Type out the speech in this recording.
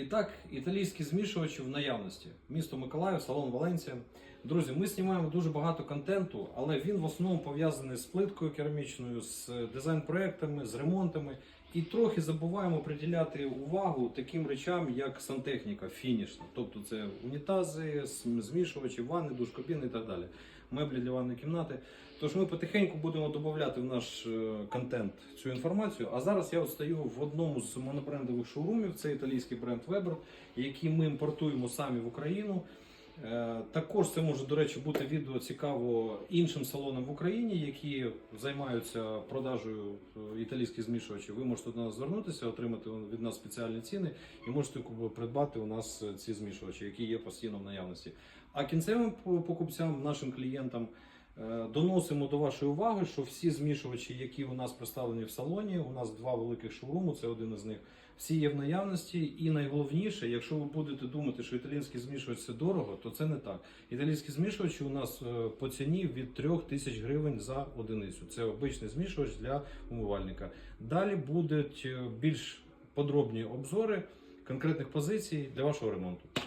І так, італійські змішувачі в наявності. Місто Миколаїв, салон Валенція. Друзі, ми знімаємо дуже багато контенту, але він в основному пов'язаний з плиткою керамічною, з дизайн-проектами, з ремонтами. І трохи забуваємо приділяти увагу таким речам, як сантехніка, фінішна. Тобто це унітази, змішувачі, ванни, душ кабіни і так далі. Меблі для ванної кімнати. Тож ми потихеньку будемо додати в наш е, контент цю інформацію. А зараз я стою в одному з монобрендових шоурумів, це італійський бренд Weber, який ми імпортуємо самі в Україну. Е, Також це може, до речі, бути відео цікаво іншим салонам в Україні, які займаються продажею е, італійських змішувачів. Ви можете до нас звернутися, отримати від нас спеціальні ціни і можете придбати у нас е, ці змішувачі, які є постійно в наявності. А кінцевим покупцям, нашим клієнтам. Е, Доносимо до вашої уваги, що всі змішувачі, які у нас представлені в салоні, у нас два великих шоуруми, це один із них. Всі є в наявності, і найголовніше, якщо ви будете думати, що італійський змішувач це дорого, то це не так. Італійські змішувачі у нас е, по ціні від 3 тисяч гривень за одиницю. Це обичний змішувач для умивальника. Далі будуть е, більш подробні обзори конкретних позицій для вашого ремонту.